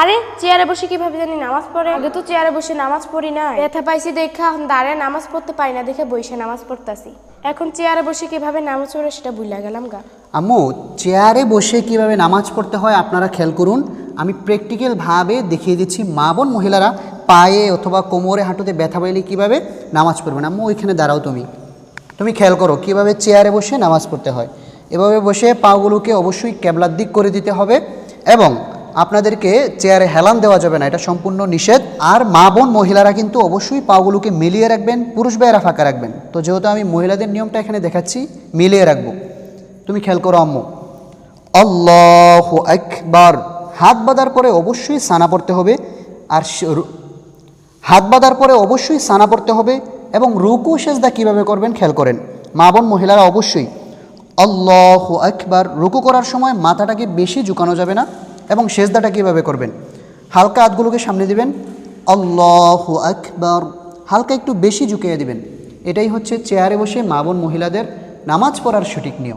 আরে, চেয়ারে বসে কীভাবে জানি নামাজ পড়ে? আগে তো চেয়ারে বসে নামাজ পড়ি না ব্যথা পাইছি দেখা, এখন দাঁড়ায় নামাজ পড়তে পাই না, দেখে বসে নামাজ পড়তাছি। এখন চেয়ারে বসে কীভাবে নামাজ পড়ে সেটা ভুলে গেলাম গা। আম্মু, চেয়ারে বসে কীভাবে নামাজ পড়তে হয় আপনারা খেয়াল করুন। আমি প্র্যাকটিক্যালভাবে দেখিয়ে দিচ্ছি মা বোন মহিলারা পায়ে অথবা কোমরে হাঁটুতে ব্যথা পাইলে কীভাবে নামাজ পড়বেন। আম্মু, ওইখানে দাঁড়াও তুমি। তুমি খেয়াল করো কীভাবে চেয়ারে বসে নামাজ পড়তে হয়। এভাবে বসে পাগুলোকে অবশ্যই ক্যাবলার দিক করে দিতে হবে এবং আপনাদেরকে চেয়ারে হেলান দেওয়া যাবে না, এটা সম্পূর্ণ নিষেধ। আর মা বোন মহিলারা কিন্তু অবশ্যই পাগুলোকে মিলিয়ে রাখবেন, পুরুষ ভাইয়েরা ফাঁকা রাখবেন। তো যেহেতু আমি মহিলাদের নিয়মটা এখানে দেখাচ্ছি, মিলিয়ে রাখব। তুমি খেয়াল করো, আম্মু। আল্লাহ একবার হাত বাঁধার পরে অবশ্যই সানা পড়তে হবে, আর হাত বাঁধার পরে অবশ্যই সানা পড়তে হবে, এবং রুকু সেজদা কীভাবে করবেন খেয়াল করেন। মা বোন মহিলারা অবশ্যই, আল্লাহ একবার রুকু করার সময় মাথাটাকে বেশি ঝুঁকানো যাবে না এবং সেজদাটা কীভাবে করবেন? হালকা হাতগুলোকে সামনে দিবেন। আল্লাহ আকবর। হালকা একটু বেশি ঝুঁকিয়ে দিবেন। এটাই হচ্ছে চেয়ারে বসে মা বোন মহিলাদের নামাজ পড়ার সঠিক নিয়ম।